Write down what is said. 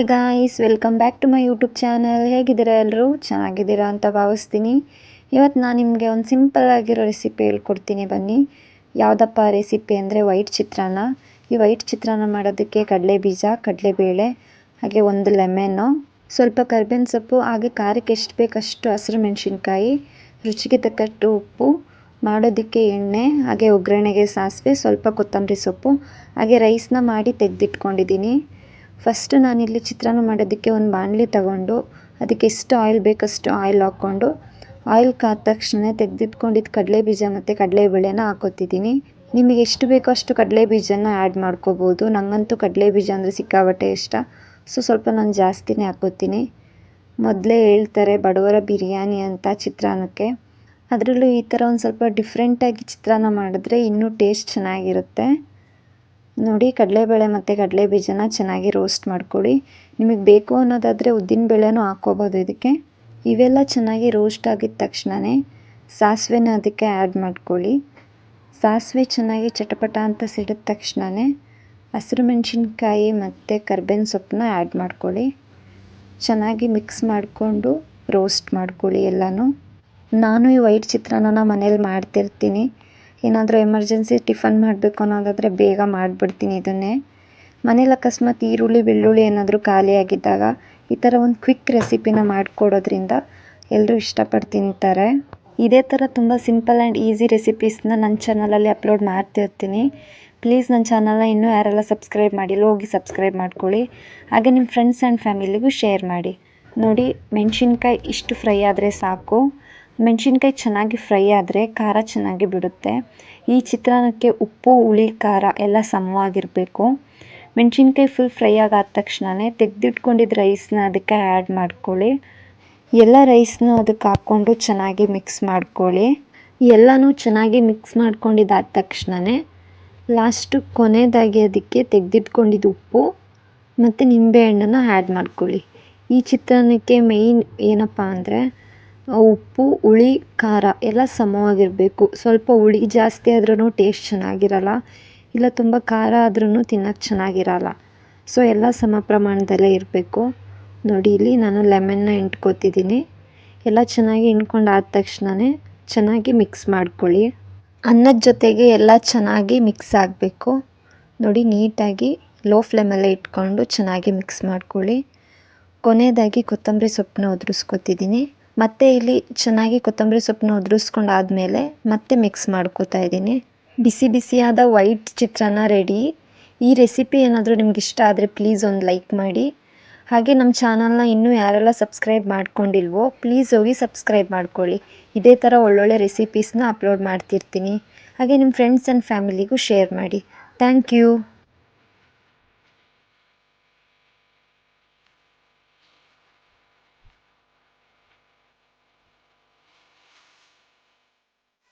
Guys, welcome back to my YouTube channel. ಹೇಗಿದ್ದೀರಾ ಎಲ್ಲರೂ? ಚೆನ್ನಾಗಿದ್ದೀರಾ ಅಂತ ಭಾವಿಸ್ತೀನಿ. ಇವತ್ತು ನಾನು ನಿಮಗೆ ಒಂದು ಸಿಂಪಲ್ ಆಗಿರೋ ರೆಸಿಪಿ ಹೇಳ್ಕೊಡ್ತೀನಿ ಬನ್ನಿ. ಯಾವುದಪ್ಪ ರೆಸಿಪಿ ಅಂದರೆ ವೈಟ್ ಚಿತ್ರಾನ್ನ. ಈ ವೈಟ್ ಚಿತ್ರಾನ್ನ ಮಾಡೋದಕ್ಕೆ ಕಡಲೆ ಬೀಜ, ಕಡಲೆಬೇಳೆ, ಹಾಗೆ ಒಂದು ಲೆಮೆನು ಸ್ವಲ್ಪ ಕರ್ಬೇವಿನ ಸೊಪ್ಪು, ಹಾಗೆ ಖಾರಕ್ಕೆ ಎಷ್ಟು ಬೇಕಷ್ಟು ಹಸಿರು ಮೆಣಸಿನ್ಕಾಯಿ, ರುಚಿಗೆ ತಕ್ಕಷ್ಟು ಉಪ್ಪು, ಮಾಡೋದಕ್ಕೆ ಎಣ್ಣೆ, ಹಾಗೆ ಒಗ್ಗರಣೆಗೆ ಸಾಸಿವೆ, ಸ್ವಲ್ಪ ಕೊತ್ತಂಬರಿ ಸೊಪ್ಪು, ಹಾಗೆ ರೈಸ್ನ ಮಾಡಿ ತೆಗೆದಿಟ್ಕೊಂಡಿದ್ದೀನಿ. ಫಸ್ಟ್ ನಾನಿಲ್ಲಿ ಚಿತ್ರಾನ್ನ ಮಾಡೋದಕ್ಕೆ ಒಂದು ಬಾಣಲಿ ತಗೊಂಡು, ಅದಕ್ಕೆ ಎಷ್ಟು ಆಯಿಲ್ ಬೇಕು ಅಷ್ಟು ಆಯಿಲ್ ಹಾಕ್ಕೊಂಡು ಆಯಿಲ್ ಕಾದ ತಕ್ಷಣ ತೆಗೆದಿಟ್ಕೊಂಡಿದ್ದು ಕಡಲೆ ಬೀಜ ಮತ್ತು ಕಡಲೆಬೇಳೆನ ಹಾಕ್ಕೊತಿದ್ದೀನಿ ನಿಮಗೆ ಎಷ್ಟು ಬೇಕೋ ಅಷ್ಟು ಕಡಲೆ ಬೀಜನ ಆ್ಯಡ್ ಮಾಡ್ಕೋಬೋದು. ನನಗಂತೂ ಕಡಲೆ ಬೀಜ ಅಂದರೆ ಸಿಕ್ಕಾಪಟ್ಟೆ ಇಷ್ಟ. ಸೊ ಸ್ವಲ್ಪ ನಾನು ಜಾಸ್ತಿನೇ ಹಾಕೋತೀನಿ. ಮೊದಲೇ ಹೇಳ್ತಾರೆ ಬಡವರ ಬಿರಿಯಾನಿ ಅಂತ ಚಿತ್ರಾನ್ನಕ್ಕೆ. ಅದರಲ್ಲೂ ಈ ಥರ ಒಂದು ಸ್ವಲ್ಪ ಡಿಫ್ರೆಂಟಾಗಿ ಚಿತ್ರಾನ್ನ ಮಾಡಿದ್ರೆ ಇನ್ನೂ ಟೇಸ್ಟ್ ಚೆನ್ನಾಗಿರುತ್ತೆ. ನೋಡಿ, ಕಡಲೆಬೇಳೆ ಮತ್ತು ಕಡಲೆ ಬೀಜನ ಚೆನ್ನಾಗಿ ರೋಸ್ಟ್ ಮಾಡ್ಕೊಳ್ಳಿ ನಿಮಗೆ ಬೇಕು ಅನ್ನೋದಾದರೆ ಉದ್ದಿನಬೇಳೆನೂ ಹಾಕ್ಕೋಬೋದು ಇದಕ್ಕೆ. ಇವೆಲ್ಲ ಚೆನ್ನಾಗಿ ರೋಸ್ಟ್ ಆಗಿದ ತಕ್ಷಣವೇ ಸಾಸಿವೆನ ಅದಕ್ಕೆ ಆ್ಯಡ್ ಮಾಡ್ಕೊಳ್ಳಿ ಸಾಸಿವೆ ಚೆನ್ನಾಗಿ ಚಟಪಟ ಅಂತ ಸಿಡಿದ ತಕ್ಷಣವೇ ಹಸಿರು ಮೆಣಸಿನ್ಕಾಯಿ ಮತ್ತು ಕರ್ಬೇವಿನ ಸೊಪ್ಪನ್ನ ಆ್ಯಡ್ ಮಾಡ್ಕೊಳ್ಳಿ ಚೆನ್ನಾಗಿ ಮಿಕ್ಸ್ ಮಾಡಿಕೊಂಡು ರೋಸ್ಟ್ ಮಾಡ್ಕೊಳ್ಳಿ ಎಲ್ಲನೂ. ನಾನು ಈ ವೈಟ್ ಚಿತ್ರಾನ್ನನ ಮನೇಲಿ ಮಾಡ್ತಿರ್ತೀನಿ. ಏನಾದರೂ ಎಮರ್ಜೆನ್ಸಿ ಟಿಫನ್ ಮಾಡಬೇಕು ಅನ್ನೋದಾದರೆ ಬೇಗ ಮಾಡಿಬಿಡ್ತೀನಿ ಇದನ್ನೇ. ಮನೇಲಿ ಅಕಸ್ಮಾತ್ ಈರುಳ್ಳಿ, ಬೆಳ್ಳುಳ್ಳಿ ಏನಾದರೂ ಖಾಲಿಯಾಗಿದ್ದಾಗ ಈ ಥರ ಒಂದು ಕ್ವಿಕ್ ರೆಸಿಪಿನ ಮಾಡಿಕೊಡೋದ್ರಿಂದ ಎಲ್ಲರೂ ಇಷ್ಟಪಟ್ಟು ತಿಂತಾರೆ. ಇದೇ ಥರ ತುಂಬ ಸಿಂಪಲ್ ಆ್ಯಂಡ್ ಈಸಿ ರೆಸಿಪೀಸ್ನ ನನ್ನ ಚಾನಲಲ್ಲಿ ಅಪ್ಲೋಡ್ ಮಾಡ್ತಿರ್ತೀನಿ. ಪ್ಲೀಸ್ ನನ್ನ ಚಾನಲ್ನ ಇನ್ನೂ ಯಾರೆಲ್ಲ ಸಬ್ಸ್ಕ್ರೈಬ್ ಮಾಡಿಲ್ಲ ಹೋಗಿ ಸಬ್ಸ್ಕ್ರೈಬ್ ಮಾಡ್ಕೊಳ್ಳಿ. ಹಾಗೆ ನಿಮ್ಮ ಫ್ರೆಂಡ್ಸ್ ಆ್ಯಂಡ್ ಫ್ಯಾಮಿಲಿಗೂ ಶೇರ್ ಮಾಡಿ. ನೋಡಿ, ಮೆಣಸಿನ್ಕಾಯಿ ಇಷ್ಟು ಫ್ರೈ ಆದರೆ ಸಾಕು. ಮೆಣಸಿನ್ಕಾಯಿ ಚೆನ್ನಾಗಿ ಫ್ರೈ ಆದರೆ ಖಾರ ಚೆನ್ನಾಗಿ ಬಿಡುತ್ತೆ. ಈ ಚಿತ್ರಾನ್ನಕ್ಕೆ ಉಪ್ಪು, ಹುಳಿ, ಖಾರ ಎಲ್ಲ ಸಮವಾಗಿರಬೇಕು. ಮೆಣಸಿನ್ಕಾಯಿ ಫುಲ್ ಫ್ರೈ ಆಗಾದ ತಕ್ಷಣವೇ ತೆಗೆದಿಟ್ಕೊಂಡಿದ್ದ ರೈಸ್ನ ಅದಕ್ಕೆ ಆ್ಯಡ್ ಮಾಡ್ಕೊಳ್ಳಿ. ಎಲ್ಲ ರೈಸ್ನೂ ಅದಕ್ಕೆ ಹಾಕ್ಕೊಂಡು ಚೆನ್ನಾಗಿ ಮಿಕ್ಸ್ ಮಾಡ್ಕೊಳ್ಳಿ. ಎಲ್ಲನೂ ಚೆನ್ನಾಗಿ ಮಿಕ್ಸ್ ಮಾಡ್ಕೊಂಡಿದ್ದಾದ ತಕ್ಷಣವೇ ಲಾಸ್ಟು ಕೊನೆಯದಾಗಿ ಅದಕ್ಕೆ ತೆಗೆದಿಟ್ಕೊಂಡಿದ್ದ ಉಪ್ಪು ಮತ್ತು ನಿಂಬೆಹಣ್ಣನ್ನು ಆ್ಯಡ್ ಮಾಡ್ಕೊಳ್ಳಿ. ಈ ಚಿತ್ರಾನ್ನಕ್ಕೆ ಮೇಯ್ನ್ ಏನಪ್ಪ ಅಂದರೆ ಉಪ್ಪು, ಹುಳಿ, ಖಾರ ಎಲ್ಲ ಸಮವಾಗಿರಬೇಕು. ಸ್ವಲ್ಪ ಹುಳಿ ಜಾಸ್ತಿ ಆದ್ರೂ ಟೇಸ್ಟ್ ಚೆನ್ನಾಗಿರಲ್ಲ. ಇಲ್ಲ ತುಂಬ ಖಾರ ಆದ್ರೂ ತಿನ್ನೋಕ್ಕೆ ಚೆನ್ನಾಗಿರಲ್ಲ. ಸೊ ಎಲ್ಲ ಸಮ ಪ್ರಮಾಣದಲ್ಲೇ ಇರಬೇಕು. ನೋಡಿ, ಇಲ್ಲಿ ನಾನು ಲೆಮನ್ನ ಹಿಂಡ್ಕೊತಿದ್ದೀನಿ. ಎಲ್ಲ ಚೆನ್ನಾಗಿ ಹಿಂಡ್ಕೊಂಡು ಆದ ತಕ್ಷಣವೇ ಚೆನ್ನಾಗಿ ಮಿಕ್ಸ್ ಮಾಡ್ಕೊಳ್ಳಿ. ಅನ್ನದ ಜೊತೆಗೆ ಎಲ್ಲ ಚೆನ್ನಾಗಿ ಮಿಕ್ಸ್ ಆಗಬೇಕು. ನೋಡಿ, ನೀಟಾಗಿ ಲೋ ಫ್ಲೇಮಲ್ಲೇ ಇಟ್ಕೊಂಡು ಚೆನ್ನಾಗಿ ಮಿಕ್ಸ್ ಮಾಡ್ಕೊಳ್ಳಿ. ಕೊನೆಯದಾಗಿ ಕೊತ್ತಂಬರಿ ಸೊಪ್ಪನ್ನ ಉದುರಿಸ್ಕೊತಿದ್ದೀನಿ. ಮತ್ತೆ ಇಲ್ಲಿ ಚೆನ್ನಾಗಿ ಕೊತ್ತಂಬರಿ ಸೊಪ್ಪನ್ನ ಉದುರಿಸ್ಕೊಂಡು ಆದಮೇಲೆ ಮತ್ತೆ ಮಿಕ್ಸ್ ಮಾಡ್ಕೋತಾ ಇದ್ದೀನಿ. ಬಿಸಿ ಬಿಸಿಯಾದ ವೈಟ್ ಚಿತ್ರಾನ್ನ ರೆಡಿ ಈ ರೆಸಿಪಿ ಏನಾದರೂ ನಿಮ್ಗೆ ಇಷ್ಟ ಆದರೆ ಪ್ಲೀಸ್ ಒಂದು ಲೈಕ್ ಮಾಡಿ. ಹಾಗೆ ನಮ್ಮ ಚಾನಲ್ನ ಇನ್ನೂ ಯಾರೆಲ್ಲ ಸಬ್ಸ್ಕ್ರೈಬ್ ಮಾಡ್ಕೊಂಡಿಲ್ವೋ ಪ್ಲೀಸ್ ಹೋಗಿ ಸಬ್ಸ್ಕ್ರೈಬ್ ಮಾಡ್ಕೊಳ್ಳಿ. ಇದೇ ಥರ ಒಳ್ಳೊಳ್ಳೆ ರೆಸಿಪೀಸ್ನ ಅಪ್ಲೋಡ್ ಮಾಡ್ತಿರ್ತೀನಿ. ಹಾಗೆ ನಿಮ್ಮ ಫ್ರೆಂಡ್ಸ್ ಆ್ಯಂಡ್ ಫ್ಯಾಮಿಲಿಗೂ ಶೇರ್ ಮಾಡಿ. Thank you